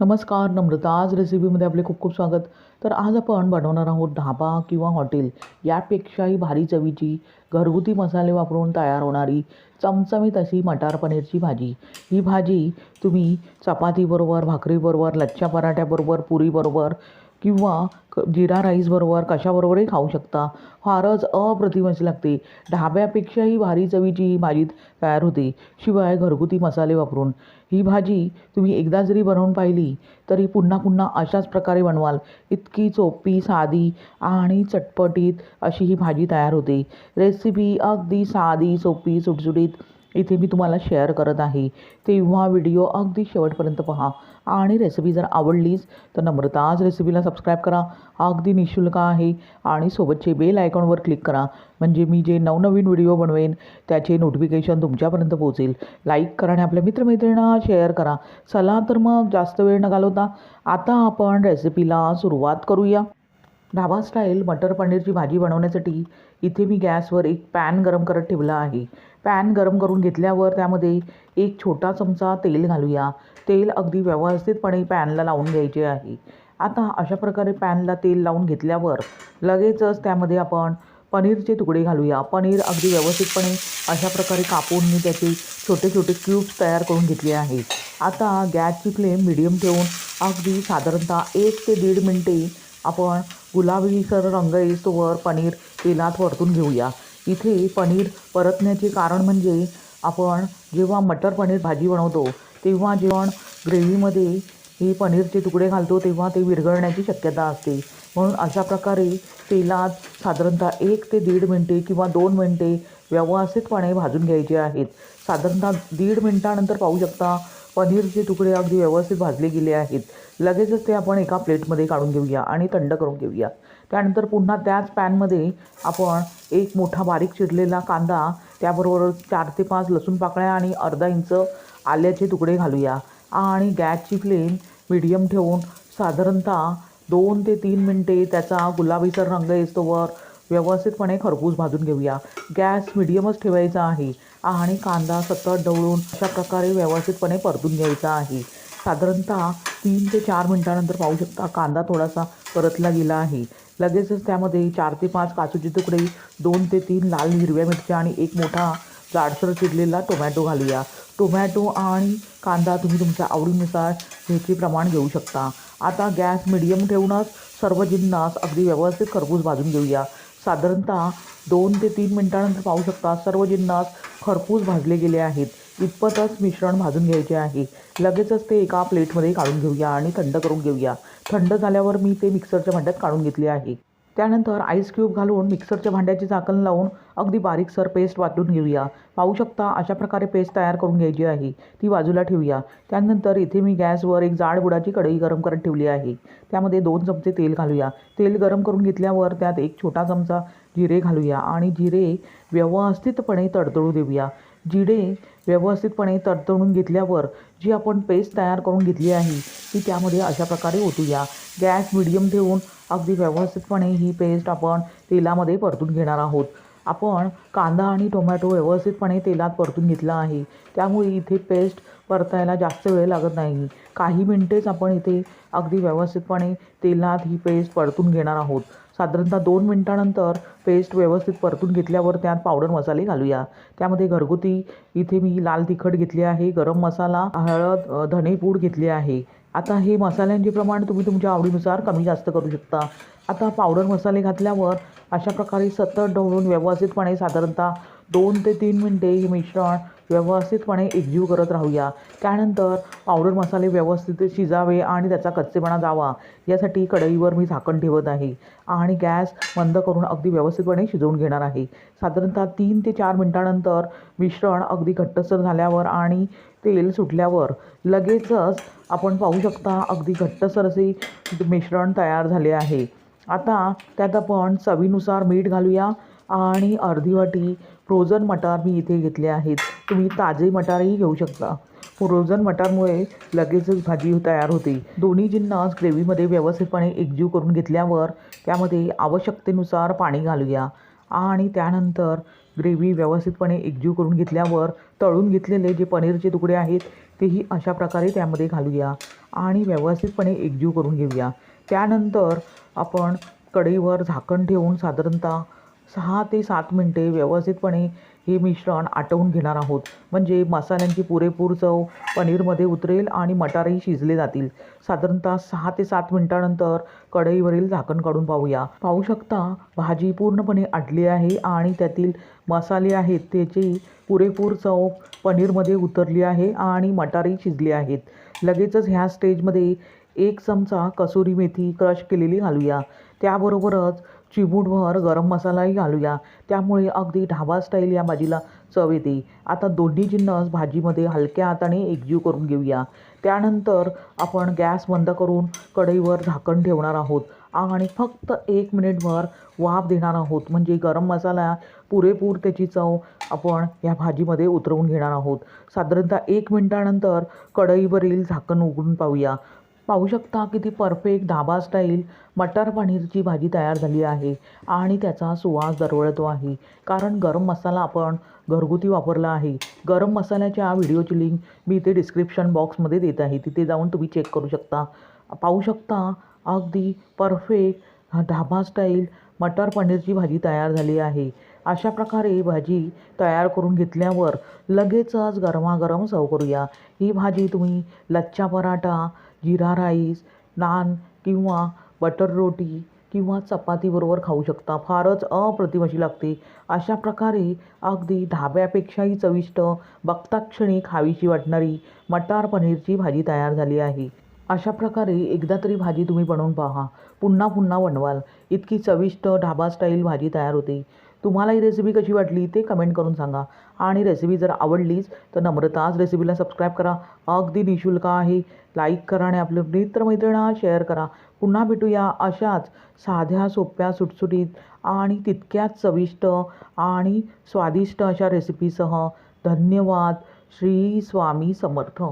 नमस्कार नम्रता. आज रेसिपीमध्ये आपले खूप खूप स्वागत. तर आज आपण बनवणार आहोत ढाबा किंवा हॉटेल. यापेक्षाही भारी चवीची घरगुती मसाले वापरून तयार होणारी चमचमीत अशी मटार पनीरची भाजी. ही भाजी तुम्ही चपातीबरोबर भाकरीबरोबर लच्छा पराठ्याबरोबर पुरीबरोबर किंवा क जिरा राईसबरोबर कशाबरोबरही खाऊ शकता. फारच अप्रतिम लागते. ढाब्यापेक्षाही भारी चवीची ही भाजी तयार होते. शिवाय घरगुती मसाले वापरून. ही भाजी तुम्ही एकदा जरी बनवून पाहिली तरी पुन्हा पुन्हा अशाच प्रकारे बनवाल. इतकी सोपी साधी आणि चटपटीत अशी ही भाजी तयार होते. रेसिपी अगदी साधी सोपी सुटसुटीत इथे मी तुम्हाला शेअर करत आहे. तेव्हा व्हिडिओ अगदी शेवटपर्यंत पहा. आणि रेसिपी जर आवडलीच तर नम्रताच रेसिपीला सबस्क्राईब करा. अगदी निशुल्क आहे. आणि सोबतचे बेल आयकॉनवर क्लिक करा. म्हणजे मी जे नवनवीन व्हिडिओ बनवेन त्याचे नोटिफिकेशन तुमच्यापर्यंत पोहोचेल. लाईक करा आणि आपल्या मित्रमैत्रिणींना शेअर करा. चला तर मग जास्त वेळ न घालवता आता आपण रेसिपीला सुरुवात करूया. ढाबा स्टाईल मटर पनीरची भाजी बनवण्यासाठी इथे मी गॅसवर एक पॅन गरम करत ठेवला आहे. पॅन गरम करून घेतल्यावर त्यामध्ये एक छोटा चमचा तेल घालूया. तेल अगदी व्यवस्थितपणे पॅनला लावून घ्यायचे आहे. आता अशा प्रकारे पॅनला तेल लावून घेतल्यावर लगेचच त्यामध्ये आपण पनीरचे तुकडे घालूया. पनीर अगदी व्यवस्थितपणे अशा प्रकारे कापून मी त्याचे छोटे छोटे क्यूब्स तयार करून घेतले आहे आता गॅसची फ्लेम मिडियम ठेवून अगदी साधारणतः एक ते दीड मिनटे आपण गुलाबीसर रंग येईस्तोवर पनीर तेलात परतून घेऊया. इथे पनीर परतण्याचे कारण म्हणजे आपण जेव्हा मटर पनीर भाजी बनवतो तेव्हा जेवण ग्रेव्हीमध्ये हे पनीरचे तुकडे घालतो तेव्हा ते विरघळण्याची शक्यता असते. म्हणून अशा प्रकारे तेलात साधारणतः एक ते दीड मिनटे किंवा दोन मिनटे व्यवस्थितपणे भाजून घ्यायचे आहेत. साधारणतः दीड मिनटानंतर पाहू शकता पनीरचे तुकडे अगदी व्यवस्थित भाजले गेले आहेत. लगेचच ते आपण एका प्लेटमध्ये काढून घेऊया आणि थंड करून घेऊया. त्यानंतर पुन्हा त्याच पॅनमध्ये आपण एक मोठा बारीक चिरलेला कांदा त्याबरोबर चार ते पाच लसूण पाकळ्या आणि अर्धा इंच आल्याचे तुकडे घालूया. आणि गॅसची फ्लेम मिडियम ठेवून साधारणतः दोन ते तीन मिनटे त्याचा गुलाबीसर रंग येतोवर व्यवस्थितपणे खरपूस भाजून घेऊया. गॅस मिडियमच ठेवायचा आहे. आणि कांदा सतत ढवळून अशा प्रकारे व्यवस्थितपणे परतून घ्यायचा आहे. साधारणतः तीन ते चार मिनटानंतर पाहू शकता कांदा थोडासा परतला गेला आहे. लगेचच त्यामध्ये चार ते पाच काजूचे तुकडे दोन ते तीन लाल हिरव्या मिरच्या आणि एक मोठा जाडसर चिरलेला टोमॅटो घालूया. टोमॅटो आणि कांदा तुम्ही तुमच्या आवडीनुसार ह्याचे प्रमाण घेऊ शकता. आता गॅस मिडियम ठेवूनच सर्व जिन्नास अगदी व्यवस्थित खरपूस भाजून घेऊया. साधारणतः दोन ते तीन मिनटानंतर पाहू शकता सर्व जिन्नास खरपूस भाजले गेले आहेत. इतपतच मिश्रण भाजून घ्यायचे आहे. लगेचच ते एका प्लेटमध्ये काढून घेऊया आणि थंड करून घेऊया. थंड झाल्यावर मी ते मिक्सरच्या भांड्यात काढून घेतले आहे. त्यानंतर आईस क्यूब घालून मिक्सरच्या भांड्याची झाकण लावून अगदी बारीकसर पेस्ट वाटून घेऊया. पाहू शकता अशा प्रकारे पेस्ट तयार करून घ्यायची आहे. ती बाजूला ठेवूया. त्यानंतर इथे मी गॅसवर एक जाड बुडाची कढई गरम करत ठेवली आहे. त्यामध्ये दोन चमचे तेल घालूया. तेल गरम करून घेतल्यावर त्यात एक छोटा चमचा जिरे घालूया आणि जिरे व्यवस्थितपणे तडतडू देऊया. जिडे व्यवस्थितपणे तडतडून घेतल्यावर जी आपण पेस्ट तयार करून घेतली आहे ती त्यामध्ये अशा प्रकारे ओतूया. गॅस मिडियम ठेवून अगदी व्यवस्थितपणे ही पेस्ट आपण तेलामध्ये परतून घेणार आहोत. आपण कांदा आणि टोमॅटो व्यवस्थितपणे तेलात परतून घेतला आहे. त्यामुळे इथे पेस्ट परतायला जास्त वेळ लागत नाही. काही मिनटेच आपण इथे अगदी व्यवस्थितपणे तेलात ही पेस्ट परतून घेणार आहोत. साधारणतः दोन मिनटानंतर पेस्ट व्यवस्थित परतून घेतल्यावर त्यात पावडर मसाले घालूया. त्यामध्ये घरगुती इथे मी लाल तिखट घेतले आहे गरम मसाला हळद अ, धणेपूड घेतली आहे. आता हे मसाल्यांचे प्रमाण तुम्ही तुमच्या आवडीनुसार कमी जास्त करू शकता. आता पावडर मसाले घातल्यावर अशा प्रकारे सतत ढवळून व्यवस्थितपणे साधारणतः दोन ते तीन मिनटे हे मिश्रण व्यवस्थितपणे एकजीव करत राहूया. त्यानंतर पावडर मसाले व्यवस्थित शिजावे आणि त्याचा कच्चेपणा जावा. यासाठी कढईवर मी झाकण ठेवत आहे आणि गॅस बंद करून अगदी व्यवस्थितपणे शिजवून घेणार आहे. साधारणतः तीन ते चार मिनटानंतर मिश्रण अगदी घट्टसर झाल्यावर आणि तेल सुटल्यावर लगेचच आपण पाहू शकता अगदी घट्टसर असे मिश्रण तयार झाले आहे. आता त्यात आपण चवीनुसार मीठ घालूया आणि अर्धी वाटी फ्रोझन मटार मी इथे घेतले आहेत. तुम्ही ताजे मटारही घेऊ शकता. फ्रोझन मटारमुळे लगेचच भाजी तयार होते. दोन्ही जिन्नस ग्रेव्हीमध्ये व्यवस्थितपणे एकजीव करून घेतल्यावर त्यामध्ये आवश्यकतेनुसार पाणी घालूया. आणि त्यानंतर ग्रेव्ही व्यवस्थितपणे एकजीव करून घेतल्यावर तळून घेतलेले जे पनीरचे तुकडे आहेत तेही अशा प्रकारे त्यामध्ये घालूया आणि व्यवस्थितपणे एकजीव करून घेऊया. त्यानंतर आपण कढईवर झाकण ठेवून साधारणतः सहा ते सात मिनटे व्यवस्थितपणे हे मिश्रण आटवून घेणार आहोत. म्हणजे मसाल्यांची पुरेपूर चव पनीरमध्ये उतरेल आणि मटारही शिजले जातील. साधारणतः सहा ते सात मिनटानंतर कढईवरील झाकण काढून पाहूया. पाहू शकता भाजी पूर्णपणे आटली आहे आणि त्यातील मसाले आहेत त्याची पुरेपूर चव पनीरमध्ये उतरली आहे आणि मटारही शिजली आहेत. लगेचच ह्या स्टेजमध्ये एक चमचा कसुरी मेथी क्रश केलेली घालूया. त्याबरोबरच चिमूटभर गरम मसालाही घालूया. त्यामुळे अगदी ढाबा स्टाईल या भाजीला चव येते. आता दोन्ही जिन्नस भाजीमध्ये हलक्या हाताने एकजीव करून घेऊया. त्यानंतर आपण गॅस बंद करून कढईवर झाकण ठेवणार आहोत. आणि फक्त एक मिनिटभर वाफ देणार आहोत. म्हणजे गरम मसाला पुरेपूर त्याची चव आपण या भाजीमध्ये उतरवून घेणार आहोत. साधारणतः एक मिनटानंतर कढईवरील झाकण उघडून पाहूया. पाहू शकता किती परफेक्ट धाबा स्टाईल मटर पनीरची भाजी तयार झाली आहे आणि त्याचा सुवास दरवळतो आहे. कारण गरम मसाला आपण घरगुती वापरला आहे. गरम मसाल्याच्या व्हिडिओची लिंक मी इथे डिस्क्रिप्शन बॉक्समध्ये देत आहे. तिथे जाऊन तुम्ही चेक करू शकता. पाहू शकता अगदी परफेक्ट ढाबा स्टाईल मटर पनीरची भाजी तयार झाली आहे. अशा प्रकारे भाजी तयार करून घेतल्यावर लगेचच गरमागरम सर्व करूया. ही भाजी तुम्ही लच्छा पराठा जिरा राईस नान किंवा बटर रोटी किंवा चपातीबरोबर खाऊ शकता. फारच अप्रतिम अशी लागते. अशा प्रकारे अगदी ढाब्यापेक्षाही चविष्ट बघताक्षणी खावीशी वाटणारी मटार पनीरची भाजी तयार झाली आहे. अशा प्रकारे एकदा तरी भाजी तुम्ही बनवून पहा. पुन्हा पुन्हा बनवाल. इतकी चविष्ट ढाबा स्टाईल भाजी तयार होते. तुम्हाला ही रेसिपी कशी वाटली ते कमेंट करून सांगा. आणि रेसिपी जर आवडलीच तर नम्रताच रेसिपीला सबस्क्राईब करा. अगदी निशुल्क आहे. लाईक करा आणि आपल्या मित्रमैत्रिणा शेअर करा. पुन्हा भेटूया अशाच साध्या सोप्या सुटसुटीत आणि तितक्याच चविष्ट आणि स्वादिष्ट अशा रेसिपीसह धन्यवाद. श्री स्वामी समर्थ.